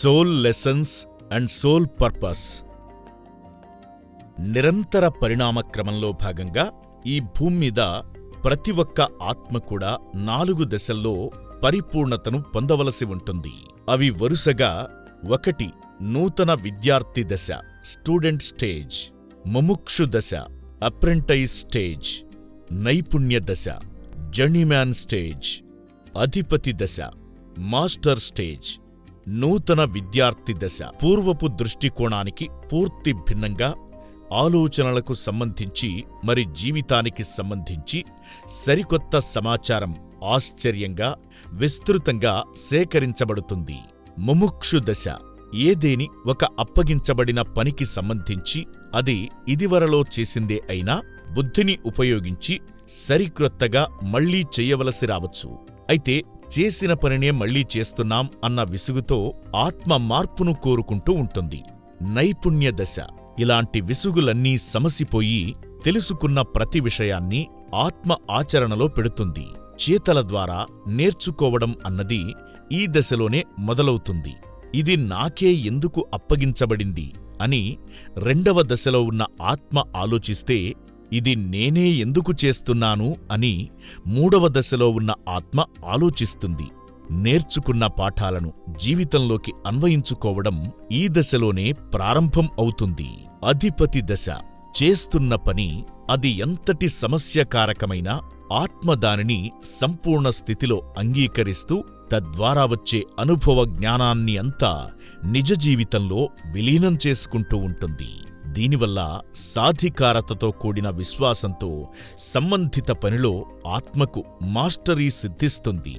Soul lessons and soul purpose నిరంతర పరిణామ క్రమంలో భాగంగా ఈ భూమి మీద ప్రతి ఒక్క ఆత్మ కూడా నాలుగు దశల్లో పరిపూర్ణతను పొందవలసి ఉంటుంది. అవి వరుసగా ఒకటి నూతన విద్యార్థి దశ స్టూడెంట్ స్టేజ్ ముముక్షు దశ అప్రెంటైజ్ స్టేజ్ నైపుణ్య దశ జర్నీమ్యాన్ స్టేజ్ అధిపతి దశ మాస్టర్ స్టేజ్ నూతన విద్యార్థి దశ. పూర్వపు దృష్టికోణానికి పూర్తి భిన్నంగా ఆలోచనలకు సంబంధించి మరి జీవితానికి సంబంధించి సరికొత్త సమాచారం ఆశ్చర్యంగా విస్తృతంగా సేకరించబడుతుంది. ముముక్షు దశ. ఏదేని ఒక అప్పగించబడిన పనికి సంబంధించి అది ఇదివరలో చేసిందే అయినా బుద్ధిని ఉపయోగించి సరిక్రొత్తగా మళ్ళీ చెయ్యవలసి రావచ్చు. అయితే చేసిన పనినే మళ్ళీ చేస్తున్నాం అన్న విసుగుతో ఆత్మ మార్పును కోరుకుంటూ ఉంటుంది. నైపుణ్య దశ. ఇలాంటి విసుగులన్నీ సమసిపోయి తెలుసుకున్న ప్రతి విషయాన్ని ఆత్మ ఆచరణలో పెడుతుంది. చేతల ద్వారా నేర్చుకోవడం అన్నది ఈ దశలోనే మొదలవుతుంది. ఇది నాకే ఎందుకు అప్పగించబడింది అని రెండవ దశలో ఉన్న ఆత్మ ఆలోచిస్తే ఇది నేనే ఎందుకు చేస్తున్నాను అని మూడవ దశలో ఉన్న ఆత్మ ఆలోచిస్తుంది. నేర్చుకున్న పాఠాలను జీవితంలోకి అన్వయించుకోవడం ఈ దశలోనే ప్రారంభం అవుతుంది. అధిపతి దశ చేస్తున్న పని అది ఎంతటి సమస్యకారకమైన ఆత్మ దానిని సంపూర్ణ స్థితిలో అంగీకరిస్తూ తద్వారా వచ్చే అనుభవ జ్ఞానాన్ని అంతా నిజ జీవితంలో విలీనం చేసుకుంటూ ఉంటుంది. దీనివల్ల సాధికారతతో కూడిన విశ్వాసంతో సంబంధిత పనిలో ఆత్మకు మాస్టరీ సిద్ధిస్తుంది.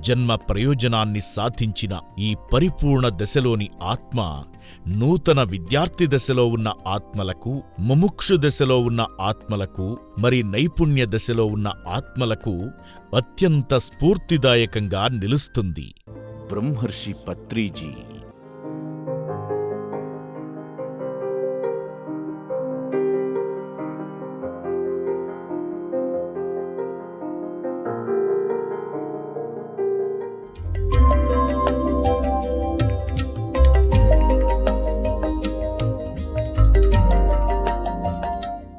జన్మ ప్రయోజనాన్ని సాధించిన ఈ పరిపూర్ణ దశలోని ఆత్మ నూతన విద్యార్థి దశలో ఉన్న ఆత్మలకు ముముక్షు దశలో ఉన్న ఆత్మలకు మరి నైపుణ్య దశలో ఉన్న ఆత్మలకు అత్యంత స్ఫూర్తిదాయకంగా నిలుస్తుంది. బ్రహ్మర్షి పత్రిజీ